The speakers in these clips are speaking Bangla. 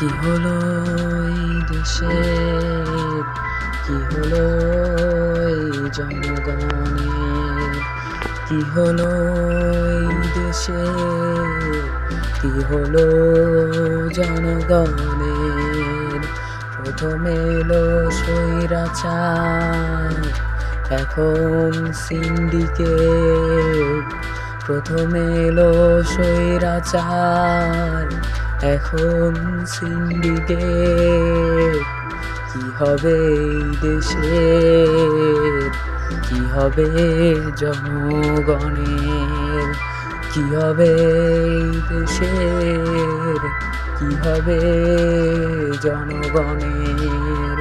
কি হলো এই দেশের কি হলো এই জনগণের কি হলো এই দেশের কি হলো জনগণের প্রথমে এলো স্বৈরাচার, এখন সিন্ডিকেট। প্রথমে এলো স্বৈরাচার এখন সিন্ডিকেট কি হবে এই দেশের কি হবে জনগণের? কি হবে দেশের? কি হবে জনগণের?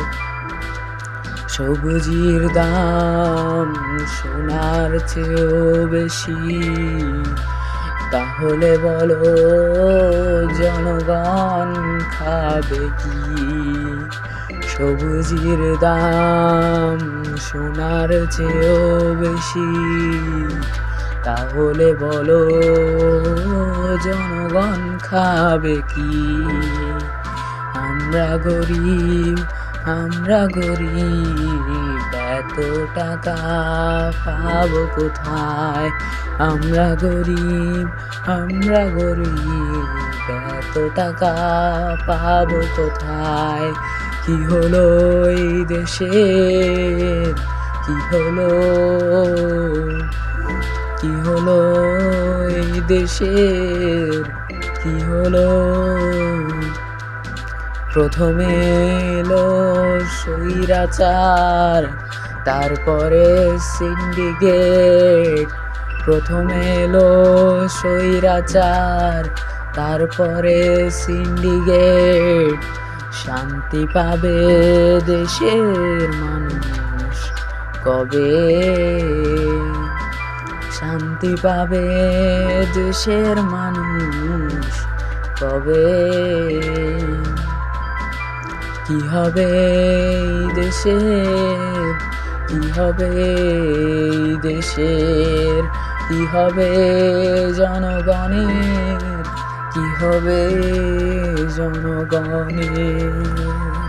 সবুজির দাম সোনার চেয়েও বেশি। তাহলে বলো জনগণ খাবে কি? সবুজির দাম সোনার চেয়েও বেশি। তাহলে বলো, জনগণ খাবে কি? আমরা গরিব আমরা গরিব। এত টাকা পাবো কোথায়? আমরা গরিব আমরা গরিব এত টাকা পাবো কোথায়? কি হলো এই দেশের কি হলো? কি হলো এই দেশের কি হলো? প্রথমে এলো স্বৈরাচার তারপরে সিন্ডিকেট প্রথমে এলো স্বৈরাচার, তারপরে সিন্ডিকেট শান্তি পাবে দেশের মানুষ কবে? শান্তি পাবে দেশের মানুষ কবে? কি হবে দেশের কি হবে দেশের? কি হবে জনগণের? কি হবে জনগণের?